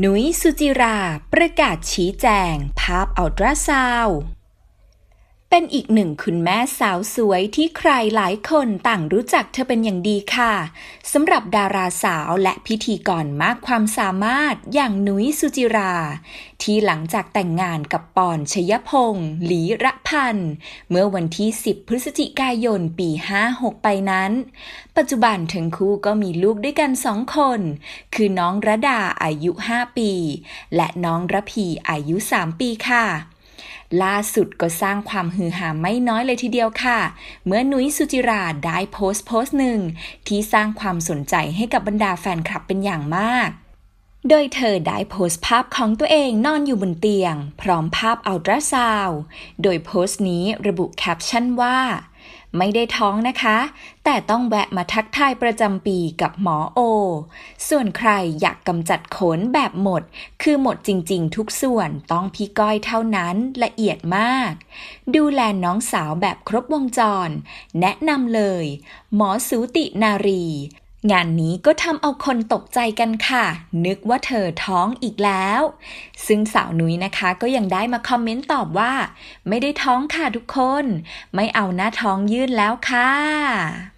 หนุยสุจิรา ประกาศชี้แจง ภาพอัลตราซาวด์ เป็นอีกหนึ่งคุณแม่สาวสวยที่ใครหลายคนต่างรู้จักเธอเป็นอย่างดีค่ะสำหรับดาราสาวและพิธีกรมากความสามารถอย่างหนุยสุจิรา ที่หลังจากแต่งงานกับปอนชยพงศ์หลีระพันธ์เมื่อวันที่ 10 พฤศจิกายนปี 56 ไปนั้น ปัจจุบันทั้งคู่ก็มีลูกด้วยกันสองคน คือน้องระดาอายุ 5 ปี และน้องระพีอายุ 3 ปีค่ะ ล่าสุดก็สร้างความฮือฮาไม่น้อยเลยทีเดียวค่ะ เมื่อนุ้ยสุจิราได้โพสต์โพสต์หนึ่ง ที่สร้างความสนใจให้กับบรรดาแฟนคลับเป็นอย่างมาก โดยเธอได้โพสต์ภาพของตัวเองนอนอยู่บนเตียง พร้อมภาพอัลตราซาวด์โดยโพสต์นี้ระบุแคปชั่นว่า ไม่ได้ท้องนะคะ แต่ต้องแวะมาทักทายประจำปีกับหมอโอ ส่วนใครอยากกำจัดขนแบบหมด คือหมดจริงๆ ทุกส่วนต้องพี่ก้อยเท่านั้นละเอียดมาก ดูแลน้องสาวแบบครบวงจร แนะนำเลย หมอสูตินารี งานนี้ก็ทำเอาคนตกใจกันค่ะ นึกว่าเธอท้องอีกแล้ว ซึ่งสาวนุ้ยนะคะก็ยังได้มาคอมเมนต์ตอบว่า ไม่ได้ท้องค่ะทุกคน ไม่เอาหน้าท้องยื่นแล้วค่ะ